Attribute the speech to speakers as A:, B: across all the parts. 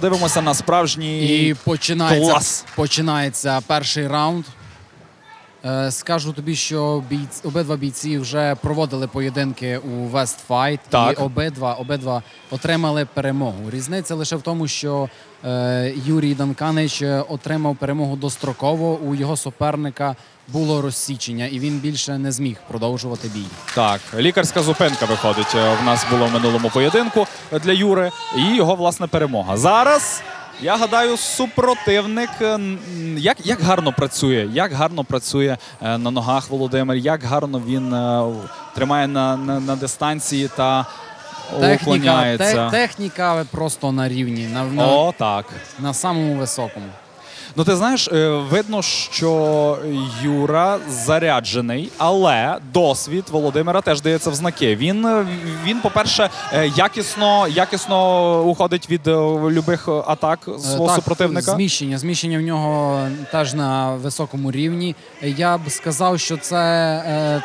A: Подивимося на справжній
B: І починається,
A: клас.
B: починається перший раунд. Е, Скажу тобі, що бійць, обидва бійці вже проводили поєдинки у West Fight,
A: Так.
B: і обидва, обидва отримали перемогу. Різниця лише в тому, що е, Юрій Данканич е, отримав перемогу достроково. У його суперника було розсічення, і він більше не зміг продовжувати бій.
A: Так, лікарська зупинка виходить. е, В нас було в минулому поєдинку для Юри, і його власне перемога. Зараз я гадаю, супротивник е, як, як гарно працює, як гарно працює е, на ногах Володимир, як гарно він е, тримає на, на, на дистанції та
B: Техніка,
A: уклоняється.
B: те- техніка просто на рівні, на, на,
A: так.
B: на самому високому.
A: Ну, ти знаєш, е, видно, що Юра заряджений, але досвід Володимира теж дається в знаки. Він, е, він по-перше, е, якісно, якісно уходить від любих атак свого
B: так,
A: супротивника.
B: Зміщення. Зміщення в нього теж на високому рівні. Я б сказав, що це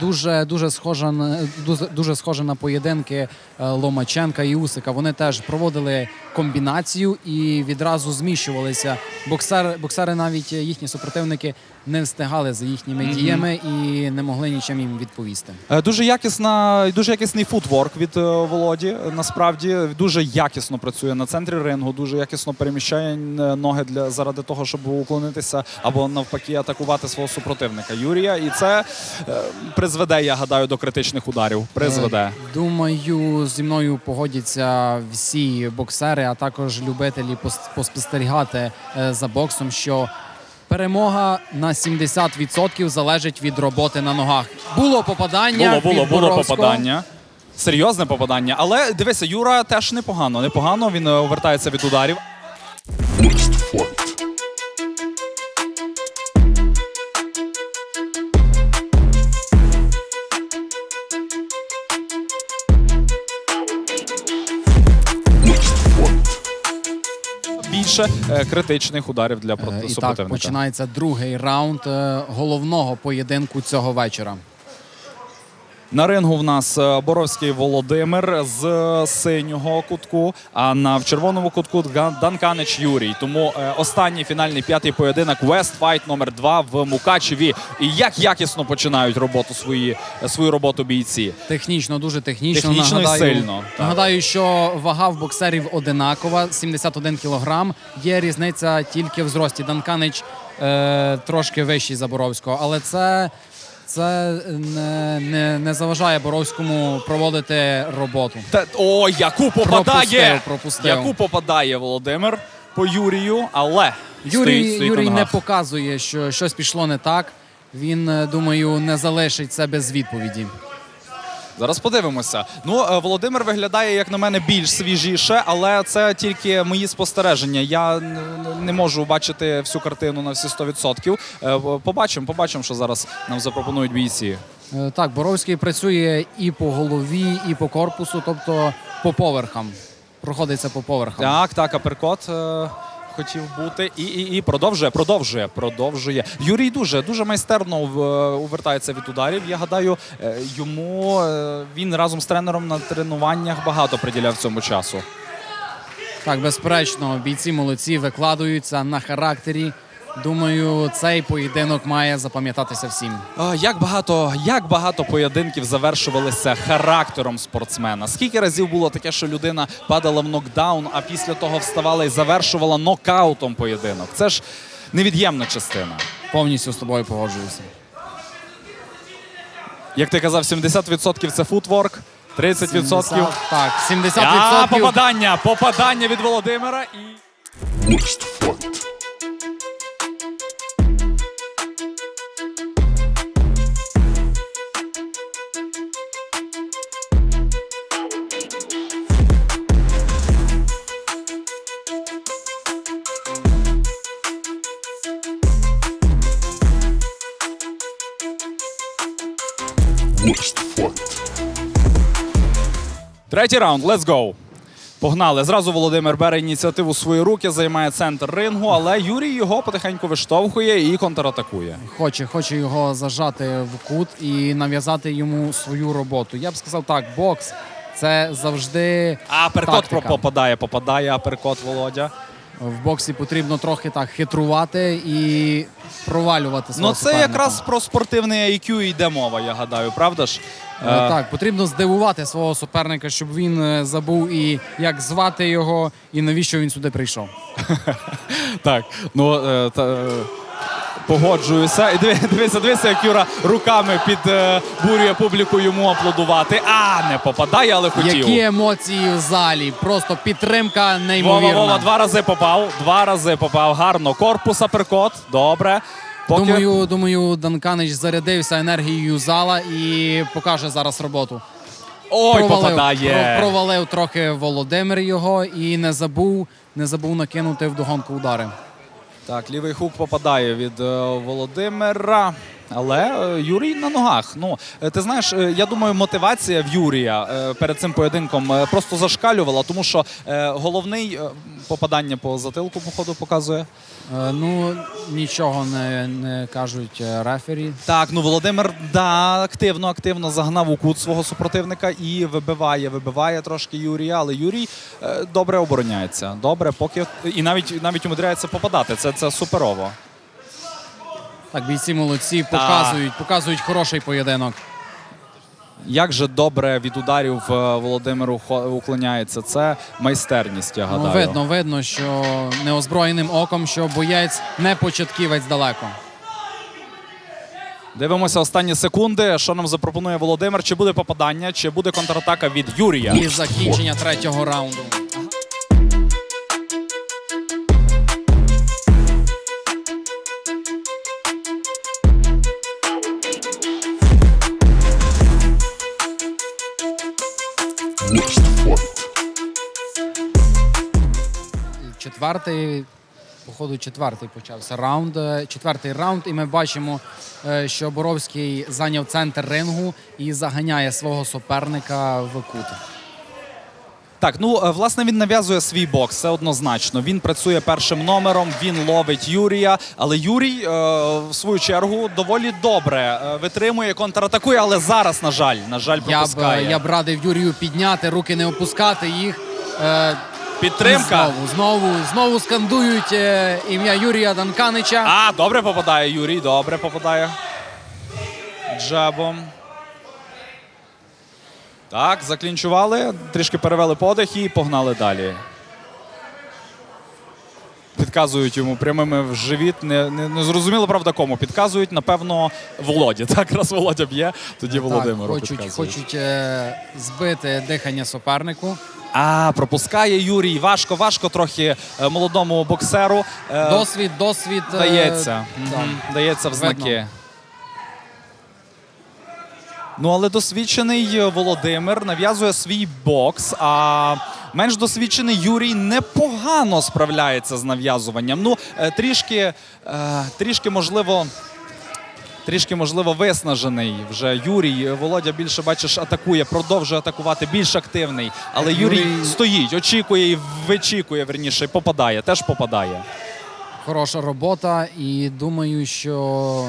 B: дуже, дуже, схоже на, дуже, дуже схоже на поєдинки Ломаченка і Усика. Вони теж проводили комбінацію і відразу зміщувалися. Боксер, боксери, навіть їхні супротивники, не встигали за їхніми діями і не могли нічим їм відповісти.
A: Е, Дуже якісна, дуже якісний футворк від е, Володі. Насправді дуже якісно працює на центрі рингу, дуже якісно переміщає е, ноги для заради того, щоб уклонитися або навпаки атакувати свого супротивника Юрія. І це е, призведе, я гадаю, до критичних ударів. Призведе.
B: Думаю, зі мною погодяться всі боксери, а також любителі пос- поспостерігати е, за боксом, що перемога на 70% залежить від роботи на ногах. Було попадання.
A: Було, було,
B: від
A: було
B: Боровського.
A: попадання. Серйозне попадання. Але дивися, Юра теж непогано. Непогано. Він е, вертається від ударів. Більше е, критичних ударів для
B: Е,
A: проти
B: І так починається другий раунд е, головного поєдинку цього вечора.
A: На рингу в нас е, Боровський Володимир з е, синього кутку, а на в червоному кутку Данканич Юрій. Тому е, останній фінальний п'ятий поєдинок West Fight номер 2 в Мукачеві. І як якісно починають роботу свої, свою роботу бійці.
B: Технічно, дуже технічно.
A: Технічно і
B: нагадаю,
A: сильно, так.
B: Нагадаю, що вага в боксерів одинакова, 71 кілограм. Є різниця тільки в зрості. Данканич е, трошки вищий за Боровського, але це, це не, не, не заважає Боровському проводити роботу.
A: Та, о, яку попадає!
B: Пропустив, пропустив.
A: Яку попадає Володимир по Юрію, але
B: Юрій,
A: стоїть, стоїть
B: Юрій не показує, що щось пішло не так. Він, е, думаю, не залишить це без відповіді.
A: Зараз подивимося. Ну, е, Володимир виглядає, як на мене, більш свіжіше, але це тільки мої спостереження. Я не можу бачити всю картину на всі 100%. Е, Побачимо, побачимо, що зараз нам запропонують бійці.
B: Е, Так, Боровський працює і по голові, і по корпусу, тобто по поверхам. Проходиться по поверхам.
A: Так, так, аперкот. Хотів бути і, і, і продовжує, продовжує, продовжує. Юрій дуже дуже майстерно е, увертається від ударів. Я гадаю, е, йому е, він разом з тренером на тренуваннях багато приділяв цьому часу.
B: Так, безперечно, бійці молодці викладаються на характері. Думаю, цей поєдинок має запам'ятатися всім.
A: А, Як багато, як багато поєдинків завершувалися характером спортсмена. Скільки разів було таке, що людина падала в нокдаун, а після того вставала і завершувала нокаутом поєдинок. Це ж невід'ємна частина.
B: Повністю з тобою погоджуюся.
A: Як ти казав, 70% це футворк, 30%
B: 70, так, 70%
A: а, попадання, попадання від Володимира і. Третій раунд, let's go. Погнали. Зразу Володимир бере ініціативу в свої руки, займає центр рингу, але Юрій його потихеньку виштовхує і контратакує.
B: Хоче, хоче його зажати в кут і нав'язати йому свою роботу. Я б сказав так, бокс Це завжди
A: Аперкот перкот
B: Тактика.
A: попадає, попадає аперкот Володя.
B: В боксі потрібно трохи так хитрувати і провалювати свого
A: Ну це
B: суперника.
A: якраз про спортивний IQ йде мова, я гадаю, правда ж?
B: Е, Так, потрібно здивувати свого суперника, щоб він е, забув і як звати його, і навіщо він сюди прийшов.
A: Так, ну е, та, е, погоджуюся. І дивися, дивися, як Юра руками підбурює публіку йому аплодувати. А, не попадає, але хотів.
B: Які емоції в залі? Просто підтримка неймовірна.
A: Вова, два рази попав. Два рази попав. Гарно. Корпус аперкот. Добре. Поки...
B: Думаю, думаю, Данканич зарядився енергією зала і покаже зараз роботу.
A: Ой, попадає.
B: про- провалив трохи Володимир його і не забув, не забув накинути в догонку удари.
A: Так, лівий хук попадає від е, Володимира. Але е, Юрій на ногах. Ну, е, ти знаєш, е, я думаю, мотивація в Юрія перед цим поєдинком просто зашкалювала, тому що головний попадання по затилку, походу, показує.
B: Ну, нічого не, не кажуть рефері.
A: Так, ну Володимир да, активно, активно загнав у кут свого супротивника і вибиває, вибиває трошки Юрія. Але Юрій добре обороняється. Добре, поки і навіть навіть умудряється попадати. Це, це суперово.
B: Так, бійці молодці, показують, показують хороший поєдинок.
A: Як же добре від ударів е, Володимиру уклоняється. Це майстерність, я гадаю.
B: Ну, видно, видно, що неозброєним оком, що боєць не початківець далеко.
A: Дивимося останні секунди. Що нам запропонує Володимир? Чи буде попадання, чи буде контратака від Юрія?
B: І закінчення третього раунду. Четвертий, походу, четвертий почався раунд. Е, Четвертий раунд, і ми бачимо, е, що Боровський зайняв центр рингу і заганяє свого суперника в кут.
A: Так, ну е, власне він нав'язує свій бокс, це однозначно. Він працює першим номером, він ловить Юрія. Але Юрій, е, в свою чергу, доволі добре витримує, контратакує, але зараз, на жаль, на жаль,
B: Я б, я б радив Юрію підняти, руки не опускати їх. Е,
A: Підтримка.
B: Знову, знову, знову скандують е, ім'я Юрія Данканича.
A: А, добре попадає Юрій, добре попадає. Джабом. Так, заклінчували, трішки перевели подих і погнали далі. Підказують йому прямими в живіт. Не, не, не зрозуміло, правда, кому. Підказують, напевно, Володі. Так, раз Володя б'є, тоді Володимиру
B: хочуть,
A: підказують.
B: хочуть е, збити дихання супернику.
A: А, пропускає Юрій. Важко, важко трохи е, молодому боксеру. Е,
B: Досвід, досвід. е,
A: Дається. Мгм. Дається в
B: Видно.
A: Ну, але досвідчений Володимир нав'язує свій бокс, а менш досвідчений Юрій непогано справляється з нав'язуванням. Ну, е, трішки, е, трішки можливо. Трішки, можливо, виснажений вже Юрій. Володя більше бачиш, атакує, продовжує атакувати, більш активний. Але Юрій,
B: Юрій-
A: стоїть, очікує і вичікує, верніше, і попадає, теж попадає.
B: Хороша робота, і думаю, що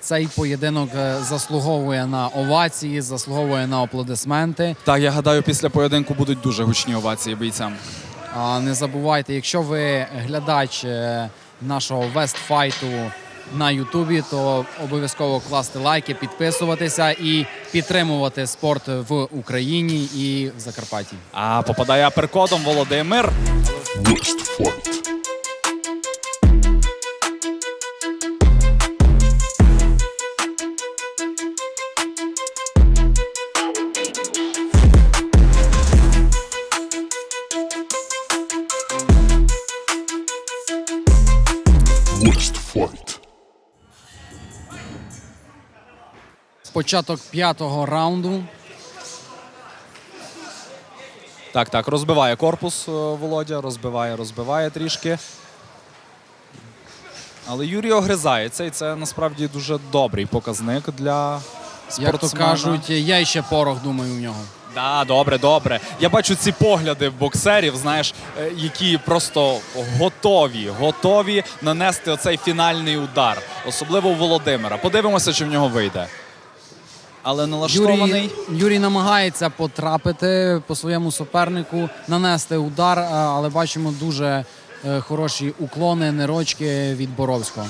B: цей поєдинок е, заслуговує на овації, заслуговує на аплодисменти.
A: Так, я гадаю, після поєдинку будуть дуже гучні овації бійцям.
B: А не забувайте, якщо ви глядач е, нашого вестфайту на Ютубі, то обов'язково класти лайки, підписуватися і підтримувати спорт в Україні і в Закарпатті.
A: А попадає аперкодом Володимир.
C: West Fight.
B: Початок п'ятого раунду.
A: Так, так, розбиває корпус е, Володя, розбиває, розбиває трішки. Але Юрій огризається, і це насправді дуже добрий показник для.
B: Як то кажуть, я ще порох думаю в нього.
A: Да, добре, добре. Я бачу ці погляди боксерів, знаєш, е, які просто готові, готові нанести оцей фінальний удар, особливо у Володимира. Подивимося, чи в нього вийде. але налаштований.
B: Юрій, Юрій намагається потрапити по своєму супернику, нанести удар, а, але бачимо дуже е, хороші уклони, нерочки від Боровського.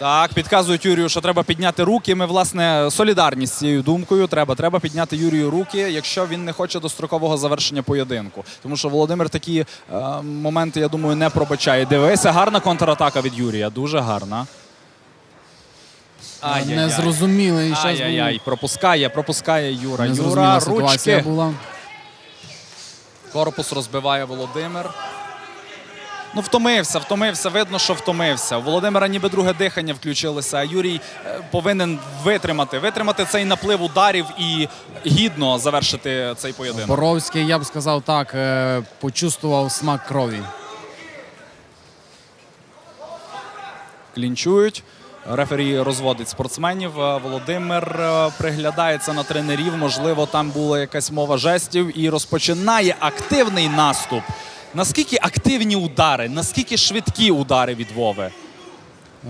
A: Так, підказують Юрію, що треба підняти руки. Ми, власне, солідарні з цією думкою. Треба, треба підняти Юрію руки, якщо він не хоче дострокового завершення поєдинку. Тому що Володимир такі е, моменти, я думаю, не пробачає. Дивися, гарна контратака від Юрія. Дуже гарна. Ай-яй-яй.
B: Незрозумілий щас
A: Ай-яй-яй, пропускає, пропускає Юра.
B: був.
A: Юра,
B: ситуація
A: ручки.
B: була.
A: Корпус розбиває Володимир. Ну, втомився, втомився. Видно, що втомився. У Володимира ніби друге дихання включилося, а Юрій е, повинен витримати, витримати цей наплив ударів і гідно завершити цей поєдинок.
B: Боровський, я б сказав так, е, почувствував смак крові.
A: Клінчують. Рефері розводить спортсменів. Е, Володимир приглядається на тренерів. Можливо, там була якась мова жестів і розпочинає активний наступ. Наскільки активні удари, наскільки швидкі удари від Вови?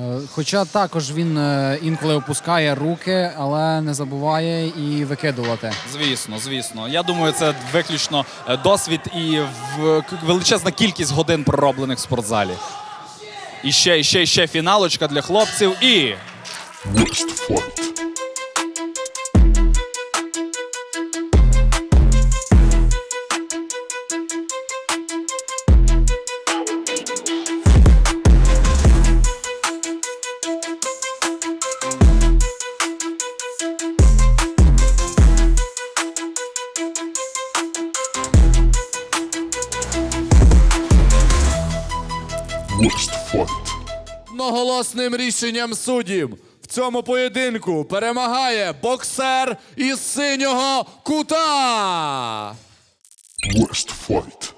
B: Е, Хоча також він е, інколи опускає руки, але не забуває і викидувати.
A: Звісно, звісно. Я думаю, це виключно е, досвід і в- величезна кількість годин пророблених в спортзалі. І ще, і ще, і ще фіналочка для хлопців. І
C: Worst fight. Worst.
D: Одноголосним рішенням суддів в цьому поєдинку перемагає боксер із синього кута.
C: Worst fight.